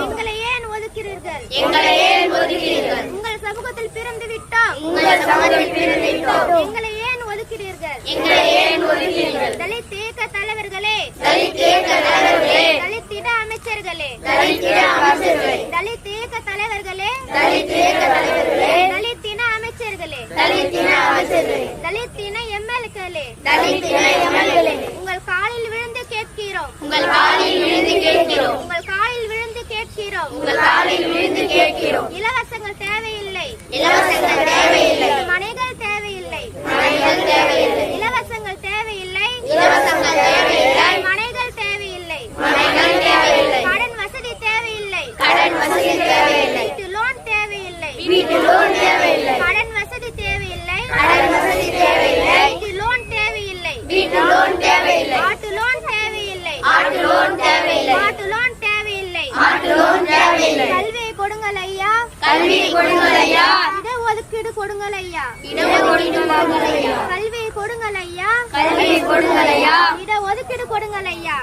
எங்களை ஏன் ஒதுக்கிறீர்கள்? எங்களை ஏன் ஒதுக்கிறீர்கள்? உங்கள் சமூகத்தில் பிறந்து விட்டோம். உங்கள் சமூகத்தில் பிறந்து விட்டோம். எங்களை ஏன் ஒதுக்கிறீர்கள்? எங்களை ஏன் ஒதுக்கிறீர்கள்? தலித் இயக்க தலைவர்களே. தலித் இயக்க தலைவர்களே. தலித் இட அமைச்சர்களே. தலித் அமைச்சர்களே. இயக்க தலைவர்களே. தலித் இயக்க தலைவர்களே. தலித் இன அமைச்சர்களே. தலித் இன அமைச்சர்களே. தலித் இன எம்எல்ஏக்களே. தலித் இன எம்எல்ஏ உங்கள் காலில் விழுந்து கேட்கிறோம். இலவசங்கள் தேவையில்லை. இலவசங்கள் தேவையில்லை கல்வி கொடுங்களையா? இடஒதுக்கீடு கொடுங்களையா? கல்வி கொடுங்களையா? கல்வி கொடுங்களையா? இடஒதுக்கீடு கொடுங்களையா?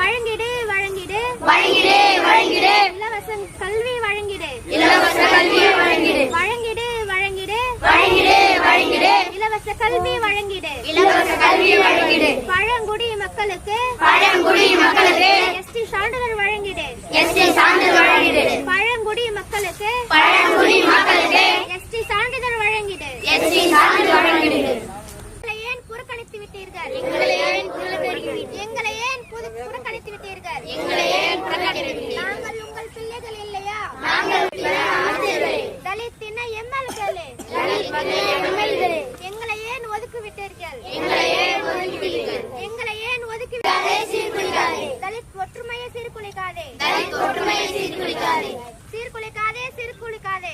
வழங்கிடு வழங்கிடு. வழங்கிடு வழங்கிடு. இலவச கல்வி வழங்கிடு. இலவச கல்வி வழங்கிடு. வழங்கிடு வழங்கிடு. வழங்கிடு வழங்கிடு. இலவச கல்வி வழங்கிடு. இலவச கல்வி வழங்கிடு. பழங்குடி மக்களுக்கு. பழங்குடி மக்களுக்கு. எஸ்டி சான்றிதழ் வழங்கிடு. எஸ்டி சான்றிதழ் வழங்கிடு. பழ பழங்குடி மக்களுக்கு பழங்குடி மக்களுக்கு எஸ்டி சான்றிதழ் வழங்கிடு. எஸ்டி சான்றிதழ் வழங்கிடு. எங்களை ஏன் புறக்கணித்து விட்டீர்கள்? எங்களை ஏன் புறக்கணித்து எங்களை ஏன் புது- புறக்கணித்து விட்டீர்கள்? எங்களை ஏன் புறக்கணித்து நாங்கள் உங்கள் பிள்ளைகள் இல்லையா? நாங்கள் தலித் இன எம்எல்களே. தலித் எங்களை ஏன் ஒதுக்கி விட்டீர்கள்? எங்களை ஏன் எங்களை ஏன் ஒதுக்கி சீர்குலைக்காதே தலித் ஒற்றுமையை சீர்குலைக்காதே தலித் ஒற்றுமையை சீர்குலைக்காதே சீர்குலைக்காதே சீர்குலைக்காதே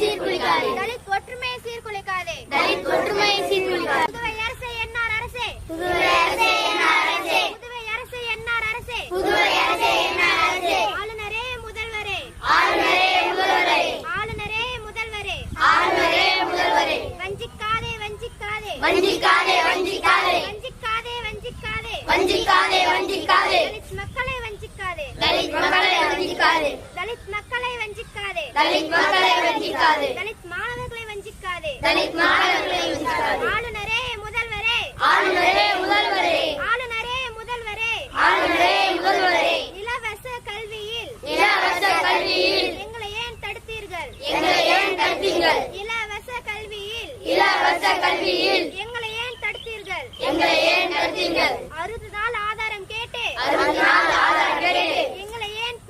சீர்குலைக்காதே தலித் ஒற்றுமையை சீர்குலைக்காதே தலித் ஒற்றுமையை சீர்குலைக்காதே புதுவை அரசே என்ஆர் அரசே புதுவை அரசே என்ஆர் அரசே புதுவை அரசே என்ஆர் அரசே புதுவை அரசே என்ஆர் அரசே ஆளுநரே முதல்வரே ஆளுநரே முதல்வரே ஆளுநரே முதல்வரே ஆளுநரே முதல்வரே வஞ்சிக்காதே வஞ்சிக்காதே வஞ்சிக்காதே. வஞ்சிக்காதே வஞ்சிக்காதே. வஞ்சிக்காதே வஞ்சிக்காதே. தலித் மக்களை வஞ்சிக்காதே. தலித் மக்களை வஞ்சிக்காதே. தலித் மக்களை வஞ்சிக்காதே. தலித் மக்களை வஞ்சிக்காதே. தலித் மாணவர்களை வஞ்சிக்காதே. தலித் மாணவர்களை வஞ்சிக்காதே ஆளுநரே முதல்வரே ஆளுநரே முதல்வரே ஆளுநரே முதல்வரே ஆளுநரே முதல்வரே இலவச கல்வியில் இலவச கல்வியில் எங்களை ஏன் தடுத்தீர்கள் எங்களை ஏன் தடுத்தீர்கள் இலவச கல்வியில் இலவச கல்வியில் எங்களை ஏன் தடுத்தீர்கள் எங்களை ஏன் தடுத்தீர்கள் அறுபது நாள் ஆதாரம் கேட்டு அறுபத்தி நாலு ஆதாரம் கேட்டு எங்களை ஏன்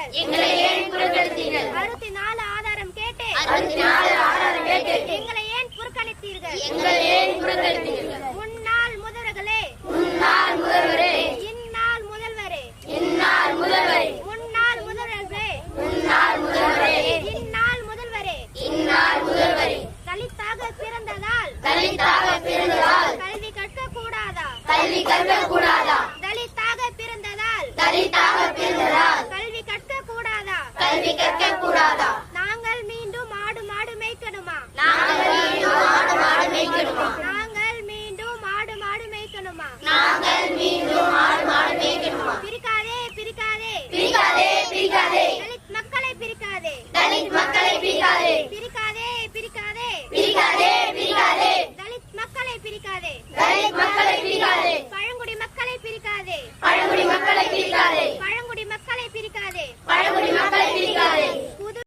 புறக்கணித்தீர்கள் எங்களை ஏன் புறக்கணித்தீர்கள்? அறுபத்தி நாலு ஆதாரம் கேட்டு அறுபத்தி நாலு ஆதாரம் கேட்டு எங்களை ஏன் புறக்கணித்தீர்கள்? எங்களை ஏன் புறக்கணித்தீர்கள்? முன்னாள் முதல்வர்களே. முன்னாள் முதல்வரே. இந்நாள் முதல்வரே. இந்நாள் முதல்வரே. முன்னாள் முதல்வர்களே. முன்னாள் முதல்வரே. இந்நாள் முதல்வரே. இந்நாள் முதல்வரே. தலித்தாக பிறந்ததால் தலித்தாக பிறந்ததால் கல்வி கற்க கூடாதா கல்வி கற்க கூடாதா significat que.